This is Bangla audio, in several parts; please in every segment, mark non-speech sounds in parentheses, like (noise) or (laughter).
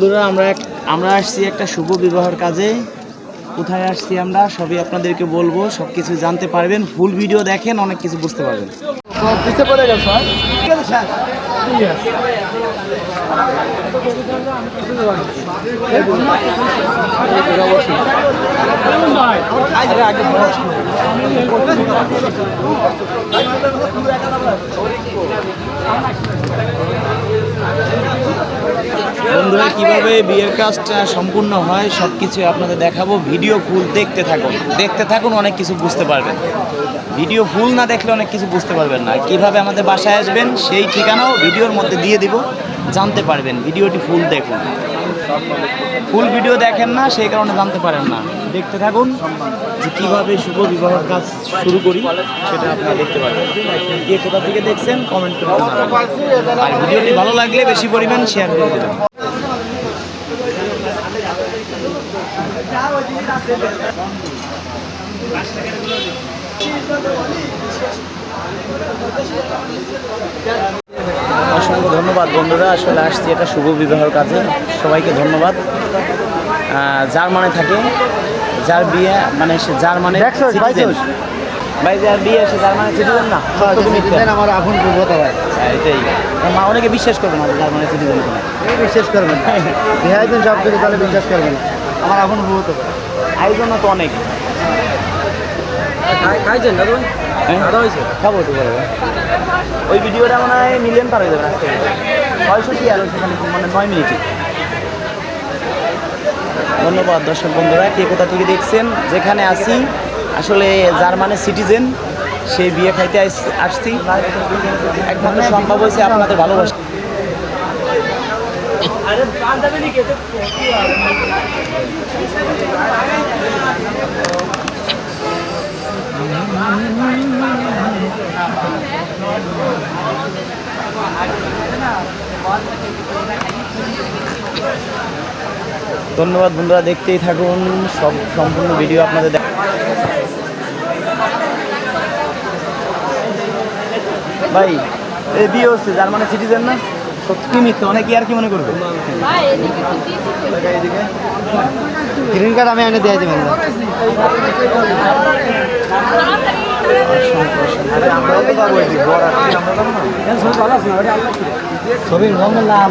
বন্ধুরা আমরা এক আমরা আসছি একটা শুভ বিবাহের কাজে। কোথায় আসছি আমরা? সবই আপনাদেরকে বলব সব কিছু জানতে পারবেন। ফুল ভিডিও দেখেন অনেক কিছু বুঝতে পারবেন পড়ে গেছে ঠিক আছে স্যার বন্ধুরা, কীভাবে বিয়ের কাজটা সম্পূর্ণ হয় সব কিছু আপনাদের দেখাবো। ভিডিও ফুল দেখতে থাকুন। দেখতে থাকুন, অনেক কিছু বুঝতে পারবেন। ভিডিও ফুল না দেখলে অনেক কিছু বুঝতে পারবেন না। কীভাবে আমাদের বাসায় আসবেন, সেই ঠিকানাও ভিডিওর মধ্যে দিয়ে দিব। জানতে পারবেন। ভিডিওটি ফুল দেখুন। ফুল ভিডিও দেখেন না, সেই কারণে জানতে পারেন না। দেখতে থাকুন যে কীভাবে শুভ বিবাহের কাজ শুরু করি, সেটা আপনারা দেখতে পারবেন। কে কোথা থেকে দেখছেন কমেন্ট করে আর ভিডিওটি ভালো লাগলে বেশি পরিমাণ শেয়ার করে দেবেন। অসংখ্য ধন্যবাদ বন্ধুরা। আসলে আসছি এটা শুভ বিবাহের কাজে। সবাইকে ধন্যবাদ। যার মানে থাকে যার বিয়ে মানে সে ভাই যার বিয়ে সে জার্মানি সিটিজেন না। সত্য আমার আপন কথা ভাই। এটাই। মা অনেকে বিশ্বাস করবে না যে জার্মানি সিটিজেন কিনা। বিশ্বাস সব (laughs) কিছু তাহলে বিশ্বাস করবেন আমার আপন আয়োজন তো অনেক। খাইছেন দাদু হ্যাঁ? খাব তো বলো ওই ভিডিওটা মনে হয় মিলিয়ন পার হয়ে যাবে আজকে। ছয়শো কি আর সেখানে মানে নয় মিনিটে ধন্যবাদ দর্শক বন্ধুরা কে কোথা থেকে দেখছেন? যেখানে আছি আসলে জার্মানের সিটিজেন সেই বিয়ে খাইতে আসছি। একমাত্র সম্ভব হয়েছে আপনাদের ভালোবাসা। ধন্যবাদ বন্ধুরা দেখতেই থাকুন। সব সম্পূর্ণ ভিডিও আপনাদের দেখ- ভাই এই বিয়ে হচ্ছে জার্মানের সিটিজেন না? সত্যি মিথ্যে অনেকে আর কি মনে করবে? গ্রিন কার্ড আমি এনে দিয়ে দেবেন ছবির রঙের নাম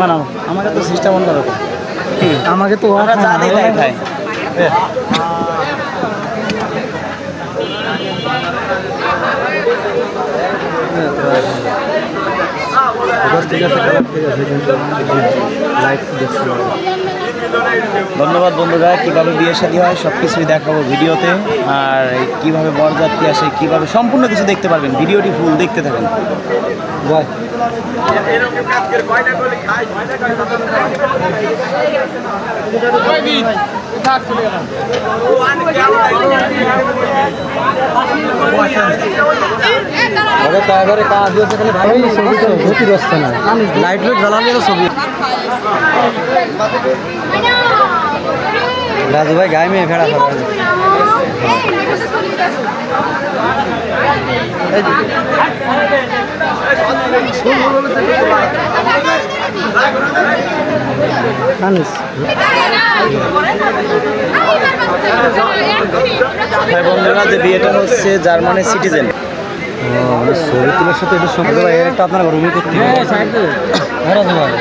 মানাও আমাকে তো সিস্টেম অন্য রকম আমাকে তো আমরা দিই তাই খাই। লাইটস দেখছি ধন্যবাদ বন্ধুরা কীভাবে বিয়ে শাদী হয় সব কিছুই দেখাবো ভিডিওতে। আর কীভাবে বরযাত্রী আসে কীভাবে সম্পূর্ণ কিছু দেখতে পারবেন ভিডিওটি ফুল দেখতে থাকুন। বয় আরে তারপরে কাজ হচ্ছে খালি ভাই ছবি তো গতি রচ্ছে না। লাইট তো ছবি। রাজু ভাই গায়ে মেয়ে ফেরা ফেরা আনিস ভাই বন্ধুরা যে বিয়েটা হচ্ছে জার্মানের সিটিজেন। ছবি তোলার সাথে এটা সঙ্গে ভাই এটা আপনার রুমে করতে হবে হ্যাঁ রাজু ভাই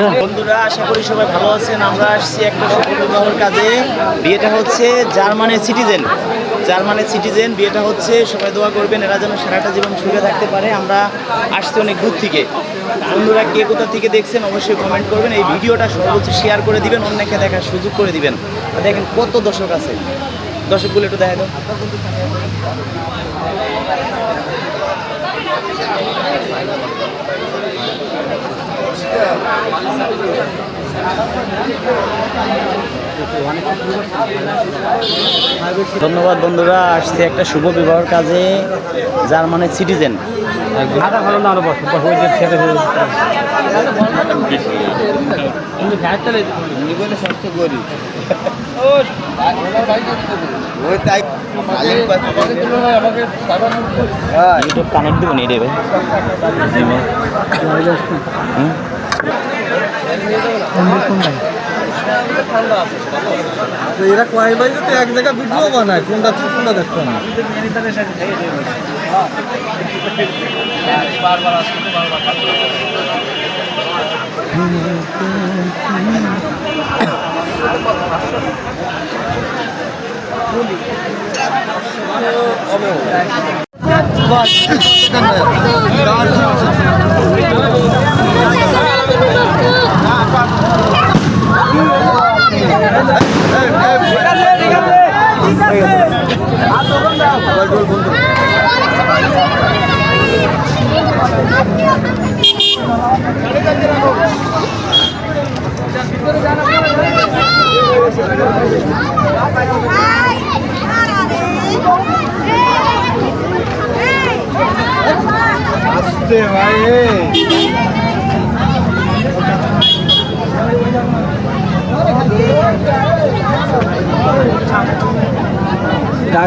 বন্ধুরা, আশা করি সবাই ভালো আছেন। আমরা আসছি একটা শুভ কাজে। বিয়েটা হচ্ছে জার্মানের সিটিজেন। জার্মানের সিটিজেন, বিয়েটা হচ্ছে, সবাই দোয়া করবেন, এরা যেন সারাটা জীবন সুখে থাকতে পারে। আমরা আসছি অনেক দূর থেকে। বন্ধুরা, কে কোথা থেকে দেখছেন, অবশ্যই কমেন্ট করবেন। এই ভিডিওটা সর্বোচ্চ শেয়ার করে দিবেন, অন্যকে দেখার সুযোগ করে দিবেন। দেখেন কত দর্শক আছে। দর্শকগুলো একটু দেখা দাও। ধন্যবাদ বন্ধুরা আসছে একটা শুভ বিবাহের কাজে মানে সিটিজেন। কিন্তু ইউটিউব কানেক্ট দিব নি রে ভাই। এরা কয় বাজে তো এক জায়গায় ভিডিও বানায়। কোনটা তুই কোনটা দেখতো না। বারবার আসতে বারবার Hey, hey, hey.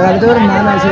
গাড়িতে করে মান আছে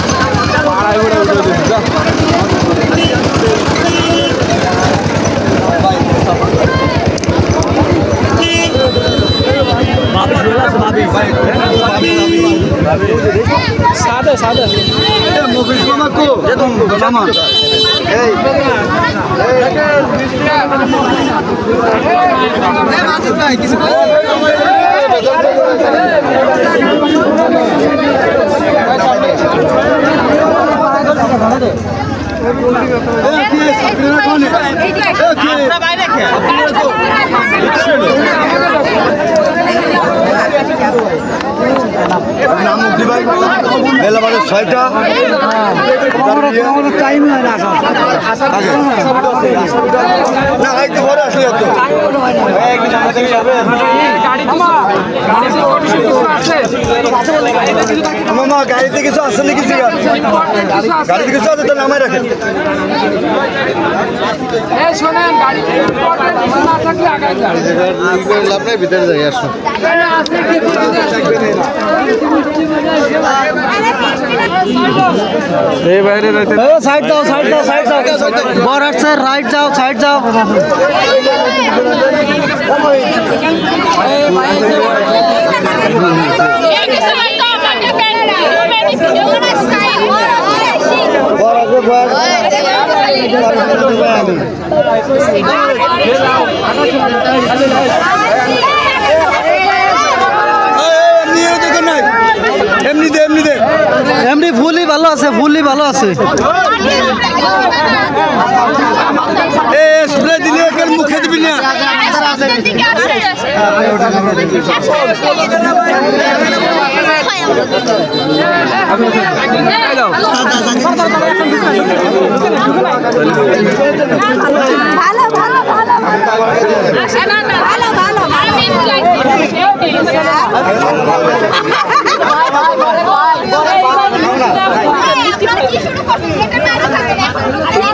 সাদা সাদা। মফিজ মামা কো? মামা এই আপনারা বাইরে নাম ভাই বেলা বাজে ছয়টা। টাইম হয় না না একটু পরে আসলে তো মামা গাড়িতে কিছু আছে নাকি গাড়িতে কিছু আছে তো নামাই রাখেন। আপনার ভিতরে যাই আসুন সাইড দাও সাইড দাও সাইড দাও বর আসছে রাইট যাও সাইড যাও এমনি দেখেন নাই এমনি দে এমনি দে এমনি ফুলই ভালো আছে ফুলই ভালো আছে। মুখে দিবি না। ভালো ভালো ভালো ভালো ভালো ভালো।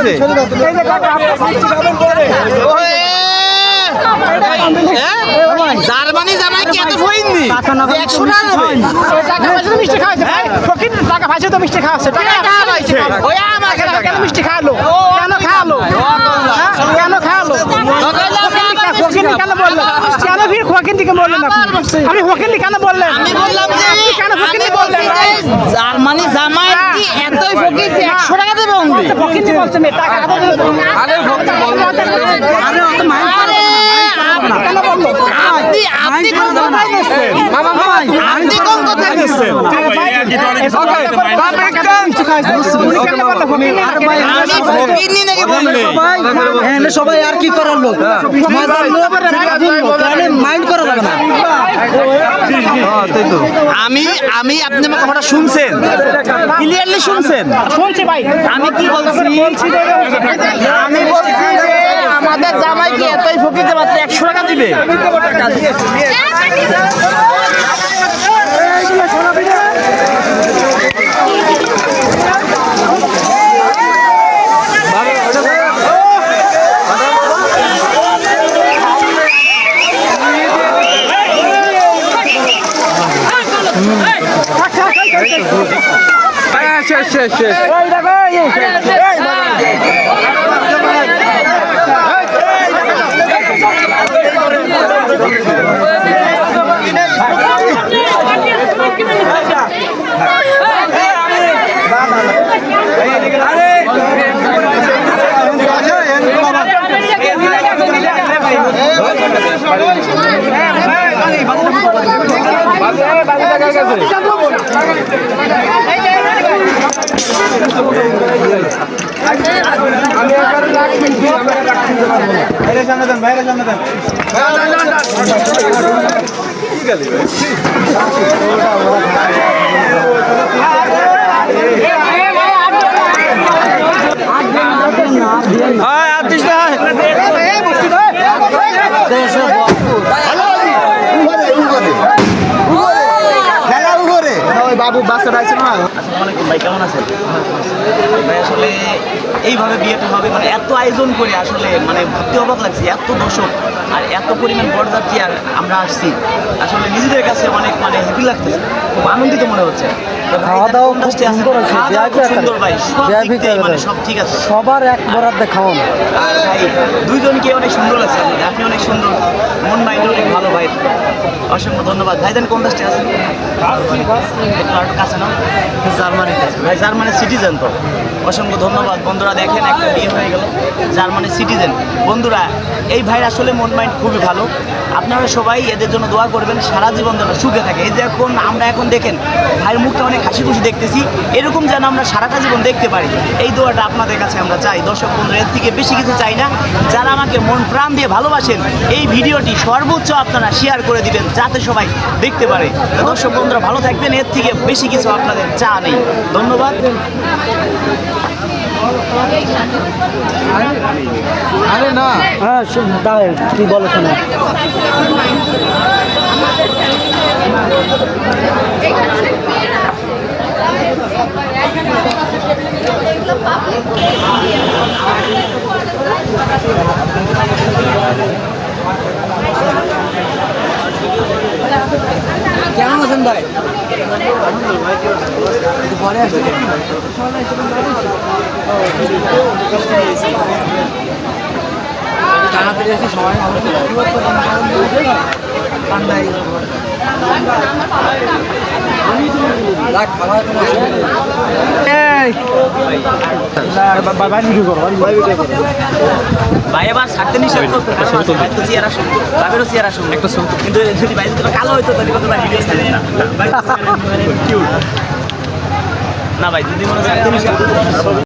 দিছে হ্যাঁ? জার্মানি জামাই কি এত একশো টাকা দেবে টাকা তো মিষ্টি ফকির টাকা তো মিষ্টি খাওয়াচ্ছে টাকা পাইছে। ওই আমার কেন মিষ্টি খাওয়ালো কেন খাওয়ালো? কেন খাওয়ালো কেন বললেন কেন ফির ফকির দিকে বললেন? আপনি? আমি ফকির কেন বললেন? আমি বললাম যে আপনি কেন ফকির আমি বললেন বলছি যে জার্মানি জামাই কি এতই ফকির যে একশো টাকা দেবে অনলি ফকির বলছে মেয়ে টাকা হাতে দিলে তো- আরে ভক্তি বলো। আরে অত মাইন্ড করো না, mind করো না। কেন বলল আপনি কোন কথাই দিচ্ছেন সবাই আর কি করার লোক মাইন্ড করা যাবে না হ্যাঁ, তাই তো আমি আমি আপনি আমার কথাটা শুনছেন ক্লিয়ারলি শুনছেন শুনছি ভাই আমি কি বলছি আমি বলছি যে আমাদের জামাইকে এতই ফকির যে মাত্র একশো টাকা দিবে শেষ শেষ শেষ আসসালামাইকুম ভাই কেমন আছেন ভাই আসলে এইভাবে বিয়েটা হবে মানে এত আয়োজন করে আসলে মানে ভাবতে অবাক লাগছে, এত দর্শক আর এত পরিমাণ বরযাত্রী আর আমরা আসছি। আসলে নিজেদের কাছে অনেক মানে হ্যাপি লাগতেছে, খুব আনন্দিত মনে হচ্ছে। খাওয়া দাওয়া খুব সুন্দর আছে, সব মানে। সব ঠিক আছে। সবার এক বরাদ্দে খাওয়ানো দুইজনকে অনেক সুন্দর লাগছে আপনি অনেক সুন্দর মন মাইন্ড অনেক ভালো ভাই। অসংখ্য ধন্যবাদ। ভাইজান কোন দেশে আর কাছে না? জার্মানিতে ভাই জার্মানির সিটিজেন তো। অসংখ্য ধন্যবাদ। বন্ধুরা দেখেন একটা বিয়ে হয়ে গেল। জার্মানির সিটিজেন। বন্ধুরা এই ভাইয়ের আসলে মন মাইন্ড খুবই ভালো। আপনারা সবাই এদের জন্য দোয়া করবেন সারা জীবন যেন সুখে থাকে। এই যে এখন আমরা এখন দেখেন ভাইয়ের মুখটা অনেক হাসি খুশি দেখতেছি। এরকম যেন আমরা সারাটা জীবন দেখতে পারি। এই দোয়াটা আপনাদের কাছে আমরা চাই। দর্শক বন্ধুরা এর থেকে বেশি কিছু চাই না। যারা আমাকে মন প্রাণ দিয়ে ভালোবাসেন এই ভিডিওটি সর্বোচ্চ আপনারা শেয়ার করে দিবেন যাতে সবাই দেখতে পারে। দর্শক বন্ধুরা ভালো থাকবেন। এর থেকে বেশি কিছু আপনাদের চা নেই। ধন্যবাদ। আরে না। হ্যাঁ শু- তাই কি বলো শোনো। কেমন আছেন ভাই পরে আসবে তাড়াতাড়ি আসি সময় ভালো ঠান্ডায় রাখ খাবার কোনো ভাই এবার ছাড়তে নিষেধ করতো কারণ আছে, ভাই তো চেহারা সুন্দর ভাবেরও চেহারা সুন্দর। কিন্তু যদি যদি কালো হইতো তাহলে কত ভিডিও ছাড়েন না। (laughs) না ভাই যদি মনে চান